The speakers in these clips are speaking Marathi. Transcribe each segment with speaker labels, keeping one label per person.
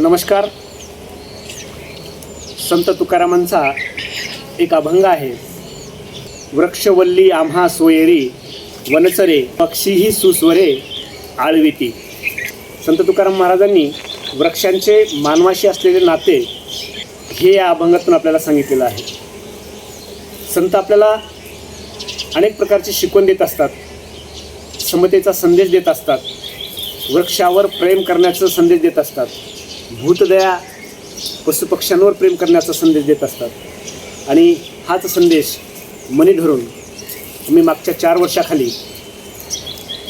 Speaker 1: नमस्कार. संत तुकारामांचा एक अभंग आहे. वृक्षवल्ली आम्हा सोयरी वनचरे पक्षीही सुस्वरे आळविती. संत तुकाराम महाराजांनी वृक्षांचे मानवाशी असलेले नाते हे या अभंगातून आपल्याला सांगितलेलं आहे. संत आपल्याला अनेक प्रकारची शिकवण देत असतात. समतेचा संदेश देत असतात. वृक्षावर प्रेम करण्याचा संदेश देत असतात. भूतदया पशुपक्ष्यांवर प्रेम करण्याचा संदेश देत असतात. आणि हाच संदेश मनी धरून मी मागच्या चार वर्षाखाली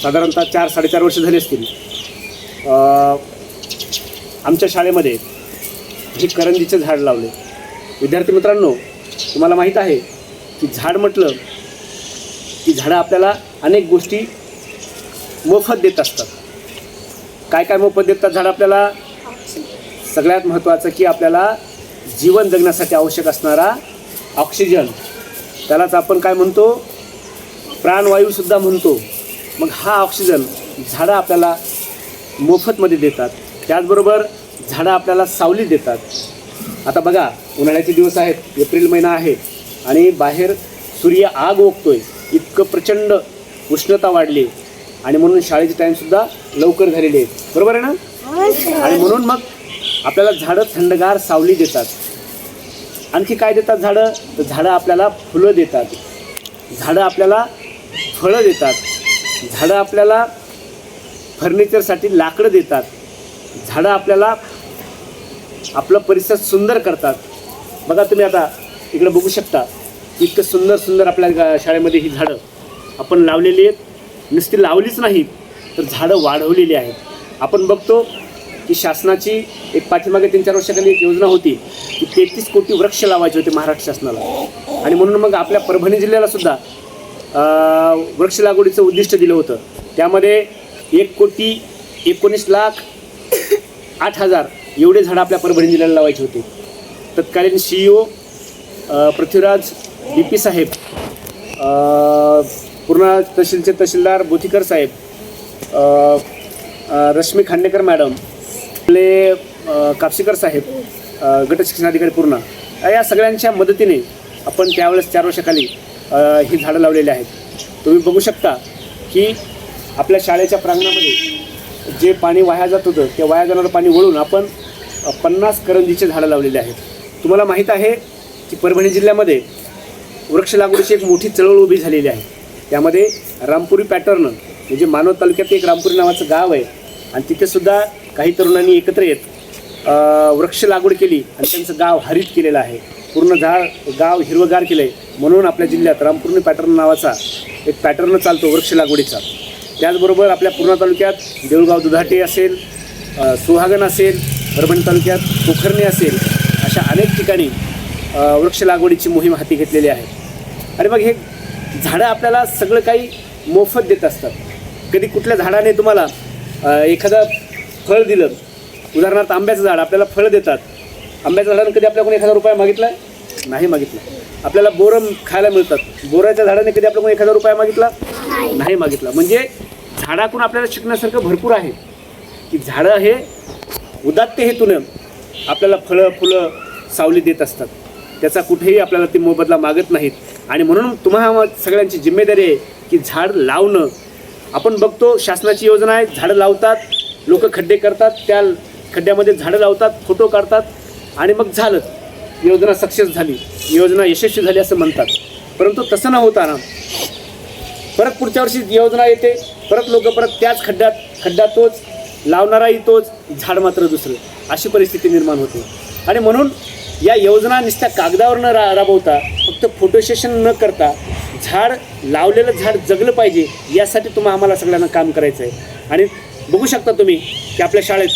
Speaker 1: साधारणतः चार साडेचार वर्ष झाले असतील आमच्या शाळेमध्ये हे करंजीचे झाड लावले. विद्यार्थी मित्रांनो तुम्हाला माहीत आहे की झाड म्हटलं की झाडं आपल्याला अनेक गोष्टी मोफत देत असतात. काय काय मोफत देतात? झाडं आपल्याला सगळ्यात महत्त्वाचं की आपल्याला जीवन जगण्यासाठी आवश्यक असणारा ऑक्सिजन. त्यालाच आपण काय म्हणतो? प्राणवायूसुद्धा म्हणतो. मग हा ऑक्सिजन झाडं आपल्याला मोफतमध्ये देतात. त्याचबरोबर झाडं आपल्याला सावली देतात. आता बघा उन्हाळ्याचे दिवस आहेत एप्रिल महिना आहे आणि बाहेर सूर्य आग ओकतोय. इतकं प्रचंड उष्णता वाढली आणि म्हणून शाळेचे टाईमसुद्धा लवकर झालेले आहेत. बरोबर आहे ना? आणि म्हणून मग आपल्याला झाडं थंडगार सावली देतात. आणखी काय देतात झाडं? तर झाडं आपल्याला फुलं देतात. झाडं आपल्याला फळं देतात. झाडं आपल्याला फर्निचरसाठी लाकडं देतात. झाडं आपल्याला आपलं परिसर सुंदर करतात. बघा तुम्ही आता इकडं बघू शकता. इतकं सुंदर सुंदर आपल्या गा- शाळेमध्ये ही झाडं आपण लावलेली आहेत. नुसती लावलीच नाहीत तर झाडं वाढवलेली आहेत. आपण बघतो की शासनाची एक पाठीमागे तीन चार वर्षाखाली एक योजना होती की तेहतीस कोटी वृक्ष लावायचे होते महाराष्ट्र शासनाला. आणि म्हणून मग आपल्या परभणी जिल्ह्याला सुद्धा वृक्ष लागवडीचं उद्दिष्ट दिलं होतं. त्यामध्ये एक कोटी एकोणीस लाख आठ हजार एवढे झाडं आपल्या परभणी जिल्ह्याला लावायचे होते. तत्कालीन C E O Prithviraj D P साहेब पूर्ण तहसीलचे तहसीलदार बोथीकर साहेब रश्मी खांडेकर मॅडम आपले कापशीकर कापसीकर साहेब अ, गट शिक्षणाधिकारी पूर्ण या सगळ्यांच्या मदतीने आपण त्यावेळेस चार वर्षाखाली ही झाडं लावलेली आहेत. तुम्ही बघू शकता की आपल्या शाळेच्या प्रांगणामध्ये जे पाणी वाया जात होतं ते वाया जाणारं पाणी वळून आपण पन्नास करंजीचे झाडं लावलेले आहेत. तुम्हाला माहीत आहे की परभणी जिल्ह्यामध्ये वृक्ष लागवडीची एक मोठी चळवळ उभी झालेली आहे. त्यामध्ये रामपुरी पॅटर्न म्हणजे मानव तालुक्यात एक रामपुरी नावाचं गाव आहे. आणि तिथेसुद्धा काही तरुणांनी एकत्र येत वृक्ष लागवड केली आणि त्यांचं गाव हरित केलेलं आहे. पूर्ण झाड गाव हिरवगार केलं आहे म्हणून आपल्या जिल्ह्यात रामपूर्णी पॅटर्न नावाचा एक पॅटर्न चालतो वृक्ष लागवडीचा. त्याचबरोबर आपल्या पूर्णा तालुक्यात देऊळगाव दुधाटे असेल अ, सुहागण असेल परभणी तालुक्यात पोखरणे असेल अशा अनेक ठिकाणी वृक्ष लागवडीची मोहीम हाती घेतलेली आहे. आणि मग हे झाडं आपल्याला सगळं काही मोफत देत असतात. कधी कुठल्या झाडाने तुम्हाला एखादा फळ दिलं. उदाहरणार्थ आंब्याचं झाड आपल्याला फळं देतात. आंब्याच्या झाडाने कधी आपल्याकडून एखादा रुपया मागितला नाही मागितला. आपल्याला बोरं खायला मिळतात. बोराच्या झाडाने कधी आपल्याकडून एखादा रुपया मागितला? नाही. मागितला. म्हणजे झाडाकडून आपल्याला शिकण्यासारखं भरपूर आहे. की झाडं हे उदात्त हेतूनं आपल्याला फळं फुलं सावली देत असतात. त्याचा कुठेही आपल्याला ते मोबदला मागत नाहीत. आणि म्हणून तुम्हाला सगळ्यांची जिम्मेदारी आहे की झाड लावणं. आपण बघतो शासनाची योजना आहे झाडं लावतात लोक खड्डे करतात त्या खड्ड्यामध्ये झाडं लावतात फोटो काढतात आणि मग झालं. योजना सक्सेस झाली. योजना यशस्वी झाली असं म्हणतात. परंतु तसं न होताना परत पुढच्या वर्षी योजना येते परत लोक परत त्याच खड्ड्यात खड्डा तोच लावणाराही तोच झाड मात्र दुसरं. अशी परिस्थिती निर्माण होते. आणि म्हणून या योजना नुसत्या कागदावर न रा राबवता फक्त फोटो सेशन न करता झाड लावलेलं झाड जगलं पाहिजे यासाठी तुम्हाला आम्हाला सगळ्यांना काम करायचं आहे आणि बघू शकता तुम्ही की आपल्या शाळेत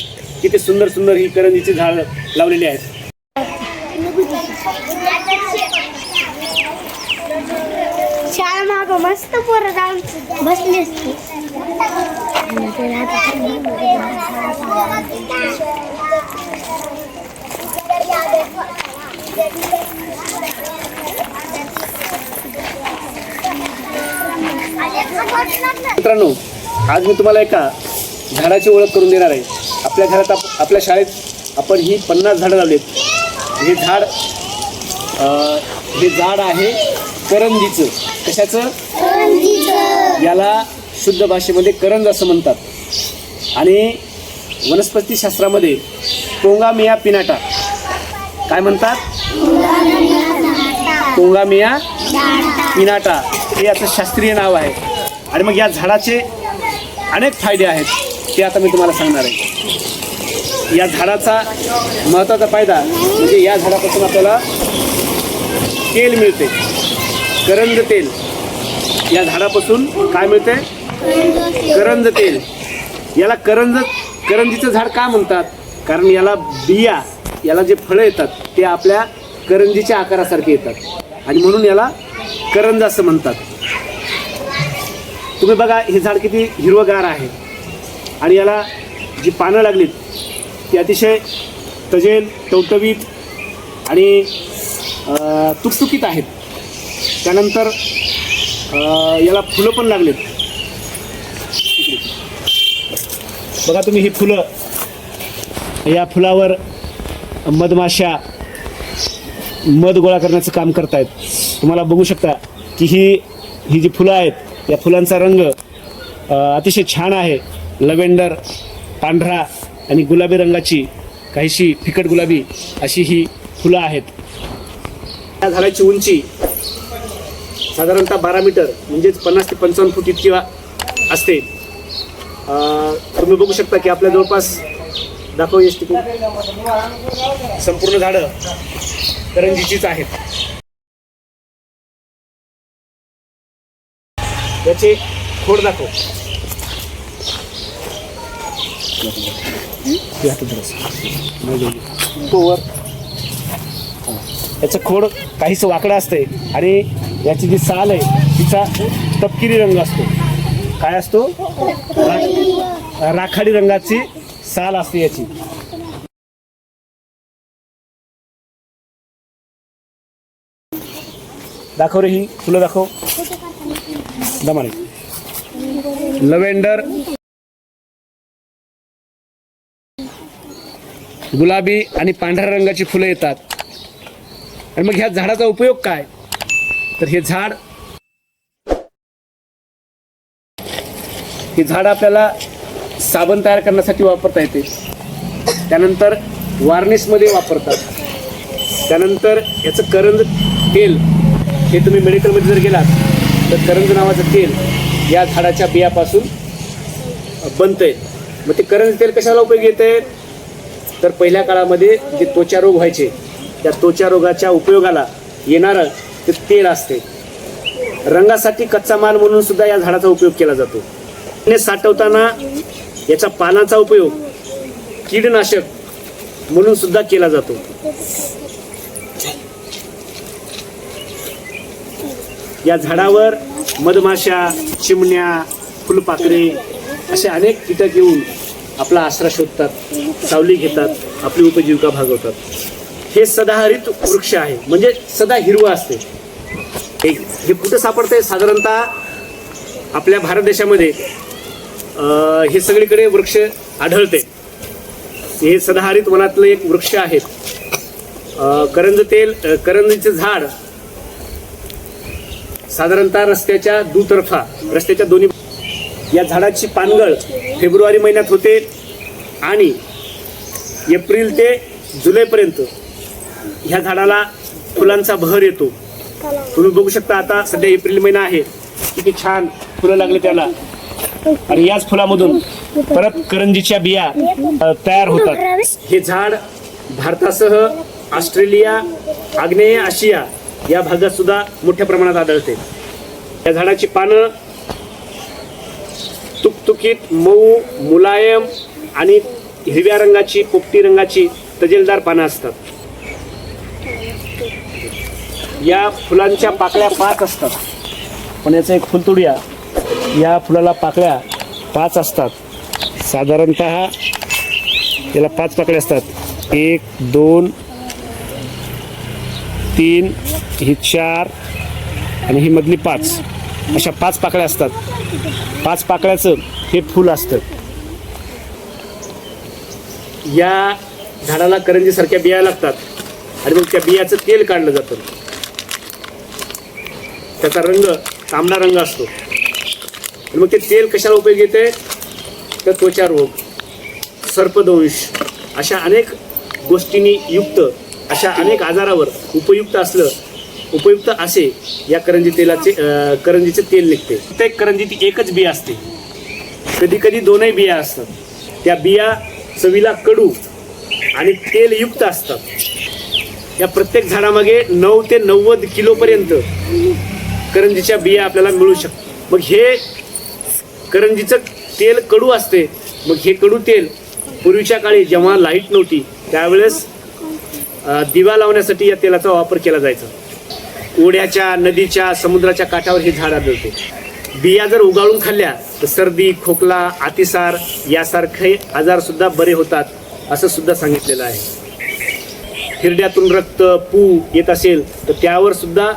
Speaker 1: किती सुंदर सुंदर ही करंजीची झाडं लावलेली आहेत.
Speaker 2: शाळा माग मस्त पोरं जाऊन बसली असती.
Speaker 1: मित्रांनो आज मी तुम्हाला एका झाडाची ओळख करून देणार आहे. आपल्या घरात आप- आपल्या शाळेत आपण ही पन्नास झाडं लावलीत. हे झाड हे झाड आहे करंजीचं. कशाचं? याला शुद्ध भाषेमध्ये करंज असं म्हणतात. आणि वनस्पती टोंगामिया पिनाटा. काय म्हणतात? Pongamia pinnata. हे याचं शास्त्रीय नाव आहे. आणि मग या झाडाचे अनेक फायदे आहेत. ते आता मी तुम्हाला सांगणार आहे. या झाडाचा महत्त्वाचा फायदा म्हणजे या झाडापासून आपल्याला तेल मिळते. करंज तेल. या झाडापासून काय मिळते? करंज तेल. याला करंज करंजीचं झाड का म्हणतात? कारण याला बिया याला जे फळं येतात ते आपल्या करंजीच्या आकारासारखे येतात. आणि म्हणून याला करंज असं म्हणतात. तुम्ही बघा हे झाड किती हिरवगार आहे. आणि याला जी पानं लागलीत ती अतिशय तजेल टवटवीत आणि तुकतुकीत आहेत. त्यानंतर याला फुलं पण लागलीत. बघा तुम्ही ही फुलं. या फुलावर मधमाशा मध गोळा करण्याचं काम करतायत. तुम्हाला बघू शकता की ही ही जी फुलं आहेत या फुलांचा रंग अतिशय छान आहे. लव्हेंडर पांढरा आणि गुलाबी रंगाची काहीशी फिकट गुलाबी अशी ही फुलं आहेत. या झाडाची उंची साधारणतः बारा मीटर म्हणजेच पन्नास ते पंचावन्न फूट इतकी वा- असते तुम्ही बघू शकता की आपल्या जवळपास दाखव एस टी संपूर्ण झाडं करंजीचीच आहेत. याचे खोड दाखव. याचं खोड काहीसं वाकडं असते आणि याची जी साल आहे तिचा तपकिरी रंग असतो. काय असतो? राखाडी रंगाची साल असते याची. दाखव रे ही. फुलं दाखव. दमाने. लव्हेंडर गुलाबी आणि पांढऱ्या रंगाची फुलं येतात. आणि मग ह्या झाडाचा उपयोग काय? तर हे झाड हे झाड आपल्याला साबण तयार करण्यासाठी वापरता येते. त्यानंतर वार्निशमध्ये वापरतात. त्यानंतर याचं करंज तेल हे तुम्ही मेडिकलमध्ये जर गेलात तर करंज नावाचं तेल या झाडाच्या बियापासून बनतंय. मग ते करंज तेल कशाला उपयोगी येते तर पहिल्या काळामध्ये जे त्वचा रोग व्हायचे त्या त्वचा रोगाच्या उपयोगाला येणारं ते तेल असते. रंगासाठी कच्चा माल म्हणून सुद्धा या झाडाचा उपयोग केला जातो. आणि साठवताना याच्या पानाचा उपयोग कीडनाशक म्हणून सुद्धा केला जातो. या झाडावर मधमाशा चिमण्या फुलपाखरे असे अनेक कीटक येऊन आपला आश्रय शोधतात सावली घेतात आपली उपजीविका भागवतात. हे सदाहरित वृक्ष आहे. म्हणजे सदा हिरवं असते. हे हे कुठं सापडते साधारणतः आपल्या भारत देशामध्ये अं, हे सगळीकडे वृक्ष आढळते. हे सदाहरित वनातलं एक वृक्ष आहे. करंज तेल करंजीचं झाड साधारणतः रस्त्याच्या दुतर्फा रस्त्याच्या दोन्ही या झाडाची पानगळ फेब्रुवारी महिन्यात होते आणि एप्रिल ते जुलैपर्यंत ह्या झाडाला फुलांचा बहर येतो. तुम्ही बघू शकता आता सध्या एप्रिल महिना आहे. किती छान फुलं लागले त्याला. आणि याच फुलामधून परत करंजीच्या बिया तयार होतात. हे झाड भारतासह ऑस्ट्रेलिया आग्नेय आशिया या भागात सुद्धा मोठ्या प्रमाणात आढळते. या झाडाची पानं तुकतुकीत मऊ मुलायम आणि हिरव्या रंगाची पोपटी रंगाची तजेलदार पानं असतात. या फुलांच्या पाकळ्या पाच असतात. पण याचं एक फुल या फुलाला पाकळ्या पाच असतात. साधारणत याला पाच पाकळ्या असतात. एक दोन तीन ही चार आणि ही मधली पाच. अशा पाच पाकळ्या असतात. पाच पाकळ्याचं हे फूल असतं. या झाडाला करंजीसारख्या बिया लागतात. आणि मग त्या बियाचं तेल काढलं जातं. त्याचा रंग तांबडा रंग असतो. आणि मग ते तेल कशाला उपयोग येते? तर त्वचा रोग सर्पदंश अशा अनेक गोष्टींनी युक्त अशा अनेक आजारावर उपयुक्त असलं उपयुक्त असे या करंजी तेलाचे करंजीचे तेल निघते. प्रत्येक करंजीत एकच बिया असते. कधी कधी दोनही बिया असतात. त्या बिया चवीला कडू आणि तेलयुक्त असतात. या प्रत्येक झाडामागे नऊ ते नव्वद किलोपर्यंत करंजीच्या बिया आपल्याला मिळू शकतात मग हे करंजीचं तेल कडू असते. मग हे कडू तेल पूर्वीच्या काळी जेव्हा लाइट नव्हती त्यावेळेस दिवा लावण्यासाठी या तेलाचा वापर केला जायचा. ओढ्याच्या नदीच्या समुद्राच्या काठावर हे झाड आढळते. बिया जर उगाळून खाल्ल्या तर सर्दी खोकला अतिसार यासारखे आजार सुद्धा बरे होतात असं सुद्धा सांगितलेलं आहे. हिरड्यातून रक्त पू येत असेल तर त्यावर सुद्धा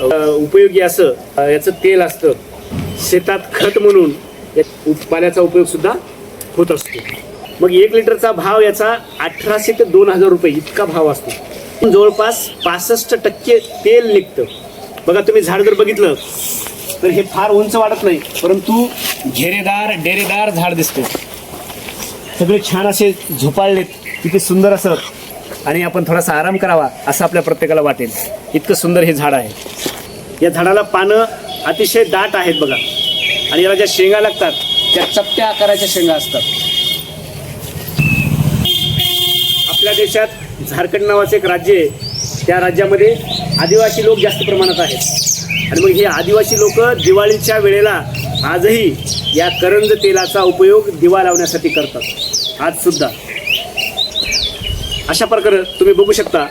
Speaker 1: उपयोगी असं याचं तेल असतं. शेतात खत म्हणून या पाण्याचा उपयोग सुद्धा होत असतो. मग एक लिटरचा भाव याचा अठराशे ते दोन हजार रुपये इतका भाव असतो. जवळपास पासष्ट टक्के तेल निघतं. बघा तुम्ही झाड जर बघितलं तर हे फार उंच वाढत नाही परंतु घेरेदार डेरेदार झाड दिसते. सगळे छान असे झोपाळलेत किती सुंदर असं आणि आपण थोडासा आराम करावा असं आपल्या प्रत्येकाला वाटेल. इतकं सुंदर हे झाड आहे. या झाडाला पानं अतिशय दाट आहेत बघा. आणि याला ज्या शेंगा लागतात त्या चपट्या आकाराच्या शेंगा असतात. आपल्या देशात झारखंड नावाचं एक राज्य आहे. त्या राज्यामध्ये आदिवासी लोक जास्त प्रमाणात आहेत. आणि मग हे आदिवासी लोक दिवाळीच्या वेळेला आजही या करंज तेलाचा उपयोग दिवा लावण्यासाठी करतात. आज सुद्धा. अशा प्रकारे तुम्ही बघू शकता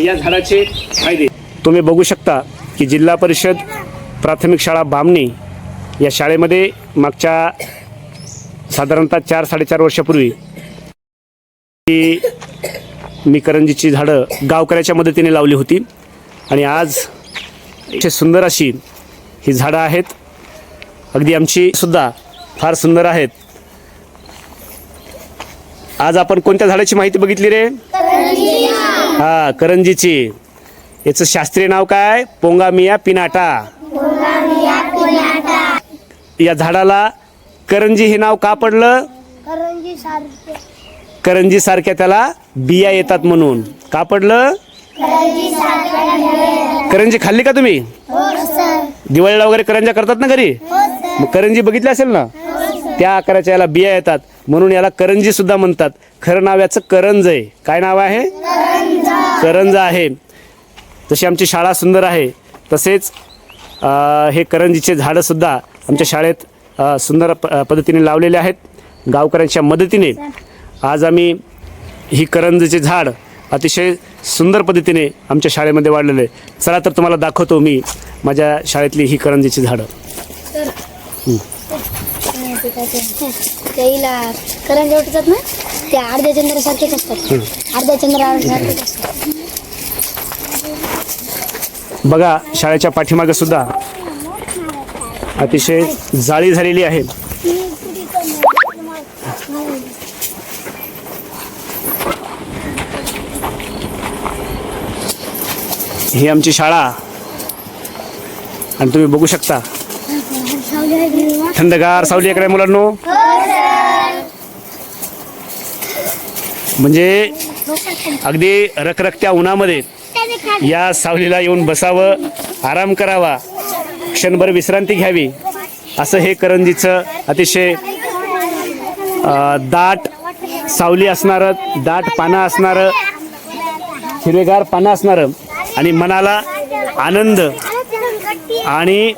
Speaker 1: या झाडाचे फायदे. तुम्ही बघू शकता की जिल्हा परिषद प्राथमिक शाळा बामणी या शाळेमध्ये मागच्या साधारणतः चार साडेचार वर्षापूर्वी मी करंजीची झाडं गावकऱ्याच्या मदतीने लावली होती. आणि आज अशी सुंदर अशी ही झाडं आहेत. अगदी आमची सुद्धा फार सुंदर आहेत. आज आपण कोणत्या झाडाची माहिती बघितली रे? हा करंजीची. याचं शास्त्रीय नाव काय? Pongamia pinnata. या झाडाला करंजी हे नाव का पडलं? करंजीसारख्या त्याला बिया येतात म्हणून. का पडलं? करंजी खाल्ली का तुम्ही? दिवाळीला वगैरे करंजा करतात ना घरी? मग करंजी बघितली असेल ना? त्या आकाराच्या याला बिया येतात. म्हणून याला करंजी सुद्धा म्हणतात. खरं नाव याचं करंज आहे. काय नाव आहे? करंज आहे. तशी आमची शाळा सुंदर आहे तसेच हे करंजीचे झाडंसुद्धा आमच्या शाळेत सुंदर प पद्धतीने लावलेले आहेत. गावकऱ्यांच्या मदतीने. आज आम्ही ही करंजीचे झाड अतिशय सुंदर पद्धतीने आमच्या शाळेमध्ये वाढलेलं आहे. चला तर तुम्हाला दाखवतो मी माझ्या शाळेतली ही करंजीची झाडं.
Speaker 2: त्याला करंजी उठतात ना ते अर्ध्या चंद्रासारखेच असतात. अर्ध्या चंद्रासारखेच असतात.
Speaker 1: बघा शाळेच्या पाठीमागे सुद्धा अतिशय जाळी झालेली आहे. ही आमची शाळा. आणि तुम्ही बघू शकता. थंडगार सावली इकडे मुलांनो? म्हणजे अगदी रखरखत्या उन्हामध्ये या सावलीला येऊन बसावं आराम करावा क्षणभर विश्रांती घ्यावी असं हे करंजीचं अतिशय दाट सावली असणारं दाट पानं असणारं हिरवेगार पानं असणारं आणि मनाला आनंद. आणि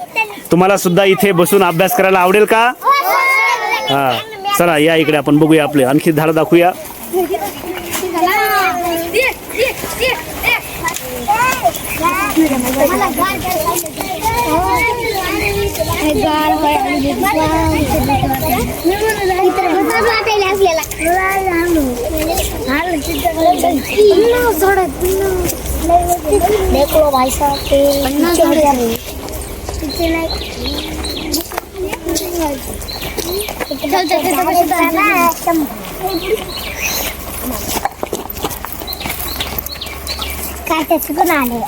Speaker 1: तुम्हाला सुद्धा इथे बसून अभ्यास करायला आवडेल का? हा चला या इकडे आपण बघूया आपले. आणखी झाडं दाखवूया.
Speaker 2: देख लो भाई साहब पीछे हो गया पीछे लाइक चल चल चल चल काटे सुको ना ले